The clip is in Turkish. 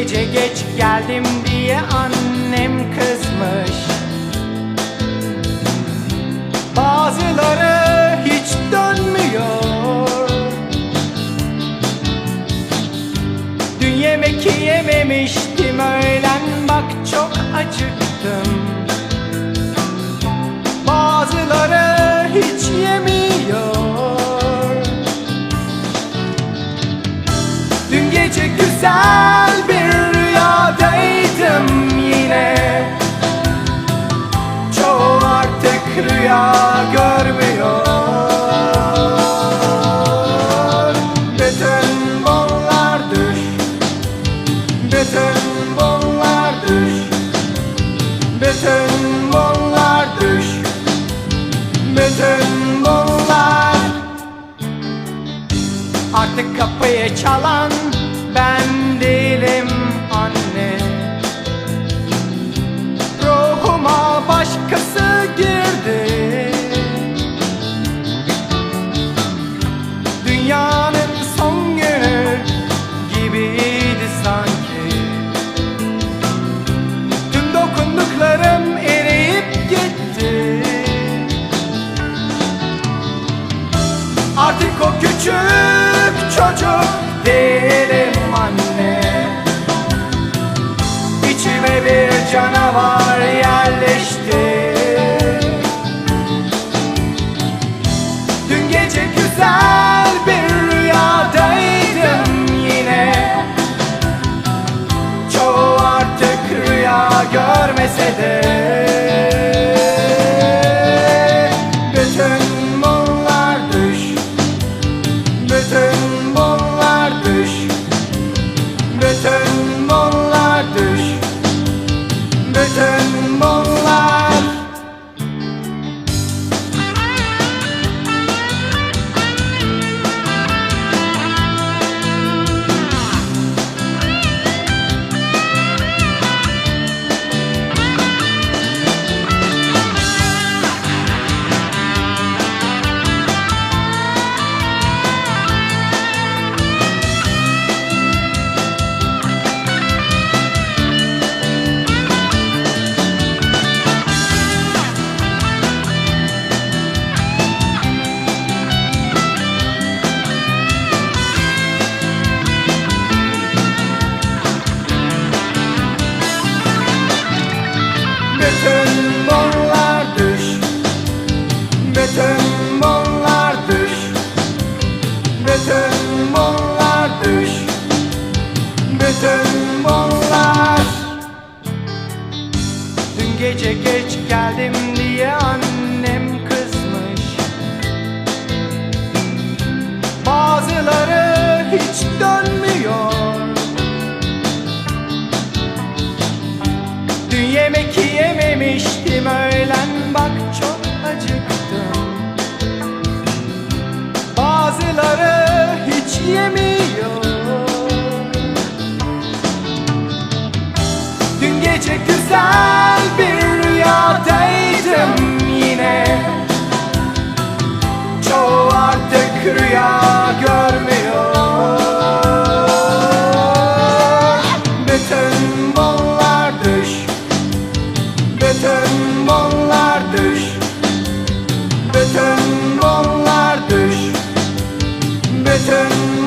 gece geç geldim diye annem kızmış. Bazıları hiç dönmüyor. Dün yemek yememiştim öğlen bak çok acıktım Bütün düş. Bütün bunlar Artık kapıyı çalan Artık o Bütün bunlar düş. Bütün bunlar düş. Bütün bunlar düş. Bütün bunlar Dün gece geç geldim diye annem güzel bir rüyadaydım yine. Çoğu artık rüya görmüyor. Bütün bunlar düş. Bütün bunlar düş. Bütün bunlar düş. Bütün